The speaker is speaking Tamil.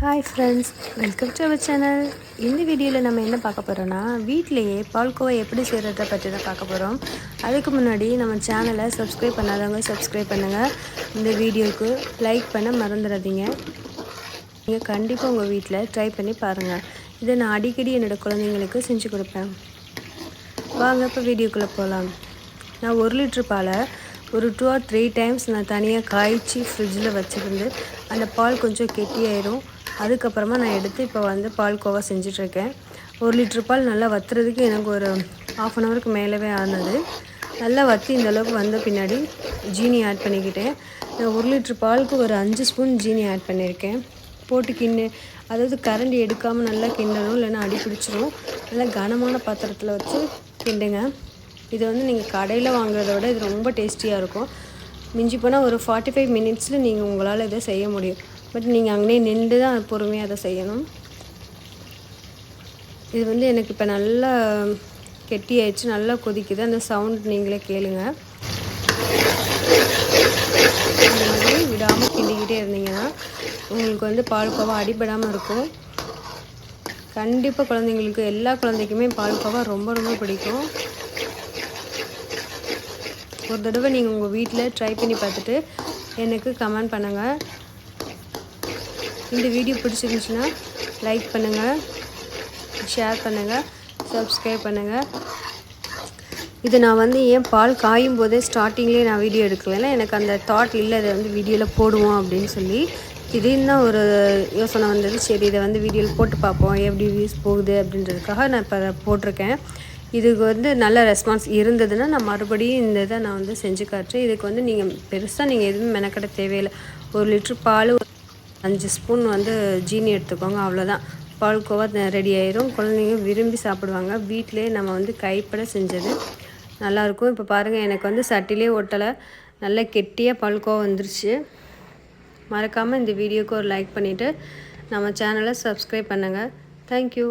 Hi friends welcome to our channel இந்த வீடியோவில் நம்ம என்ன பார்க்க போகிறோன்னா வீட்டிலையே பால்கோவா எப்படி செய்கிறத பற்றி தான் பார்க்க போகிறோம் அதுக்கு முன்னாடி நம்ம சேனலை சப்ஸ்கிரைப் பண்ணாதவங்க சப்ஸ்கிரைப் பண்ணுங்கள் இந்த வீடியோவுக்கு லைக் பண்ண மறந்துடாதீங்க நீங்கள் கண்டிப்பாக உங்கள் வீட்டில் ட்ரை பண்ணி பாருங்கள் இதை நான் அடிக்கடி என்னோடய குழந்தைங்களுக்கு செஞ்சு கொடுப்பேன். வாங்க இப்போ வீடியோக்குள்ளே போகலாம் நான் ஒரு லிட்ரு பாலை ஒரு டூ ஆர் த்ரீ டைம்ஸ் நான் தனியாக காய்ச்சி ஃப்ரிட்ஜில் வச்சுருந்து அந்த பால் கொஞ்சம் கெட்டியாயிரும். அதுக்கப்புறமா நான் எடுத்து இப்போ வந்து பால் கோவா செஞ்சிட்ருக்கேன். ஒரு லிட்ரு பால் நல்லா வத்துறதுக்கு எனக்கு ஒரு ஆஃப் அன் ஹவருக்கு மேலவே ஆனது. நல்லா வற்றி இந்தளவுக்கு வந்த பின்னாடி ஜீனி ஆட் பண்ணிக்கிட்டேன். நான் ஒரு லிட்ரு பாலுக்கு ஒரு அஞ்சு ஸ்பூன் ஜீனி ஆட் பண்ணியிருக்கேன் போட்டு கிண்ணு அதாவது கரண்டி எடுக்காமல் நல்லா கிண்டணும் இல்லைன்னா அடி பிடிச்சிரும். நல்லா கனமான பாத்திரத்தில் வச்சு கிண்டுங்க. இது வந்து நீங்கள் கடையில் வாங்குறத விட இது ரொம்ப டேஸ்டியாக இருக்கும். மிஞ்சி போனால் ஒரு ஃபார்ட்டி ஃபைவ் மினிட்ஸில் நீங்கள் உங்களால் இதை செய்ய முடியும். பட் நீங்கள் அங்கேயே நின்று தான் பொறுமையாக அதை செய்யணும். இது வந்து எனக்கு இப்போ நல்லா கெட்டி ஆயிடுச்சு நல்லா கொதிக்குது. அந்த சவுண்ட் நீங்களே கேளுங்க. இந்த மாதிரி விடாமல் கிண்டிக்கிட்டே இருந்தீங்கன்னா உங்களுக்கு வந்து பால் பால்கோவா அடிபடாமல் இருக்கும். கண்டிப்பாக குழந்தைங்களுக்கு எல்லா குழந்தைக்குமே பால் பால்கோவா ரொம்ப ரொம்ப பிடிக்கும். ஒரு தடவை நீங்கள் உங்கள் வீட்டில் ட்ரை பண்ணி பார்த்துட்டு எனக்கு கமெண்ட் பண்ணுங்கள் இந்த வீடியோ பிடிச்சிருந்துச்சுன்னா லைக் பண்ணுங்கள் ஷேர் பண்ணுங்கள் சப்ஸ்கிரைப் பண்ணுங்கள் இது நான் வந்து ஏன் பால் காயும் போதே ஸ்டார்டிங்லேயே நான் வீடியோ எடுக்கலைன்னா எனக்கு அந்த தாட் இல்லை அதை வந்து வீடியோவில் போடுவோம் அப்படின்னு சொல்லி திடீர்னு ஒரு யோசனை வந்தது. சரி இதை வந்து வீடியோவில் போட்டு பார்ப்போம் எப்படி வியூஸ் போகுது அப்படின்றதுக்காக நான் இப்போ போட்டிருக்கேன். இதுக்கு வந்து நல்ல ரெஸ்பான்ஸ் இருந்ததுன்னா நான் மறுபடியும் இந்த இதை நான் வந்து செஞ்சு காட்டுறேன். இதுக்கு வந்து நீங்கள் பெருசாக நீங்கள் எதுவும் மெனக்கட தேவையில்லை. ஒரு லிட்ரு பால் அஞ்சு ஸ்பூன் வந்து ஜீனி எடுத்துக்கோங்க அவ்வளோதான் பால்கோவா ரெடி ஆயிரும். குழந்தைங்க விரும்பி சாப்பிடுவாங்க. வீட்டிலே நம்ம வந்து கைப்பட செஞ்சது நல்லாயிருக்கும். இப்போ பாருங்கள் எனக்கு வந்து சட்டிலே ஒட்டலை. நல்லா கெட்டியாக பால்கோவா வந்துருச்சு. மறக்காமல் இந்த வீடியோக்கு ஒரு லைக் பண்ணிவிட்டு நம்ம சேனலை சப்ஸ்கிரைப் பண்ணுங்கள் தேங்க்யூ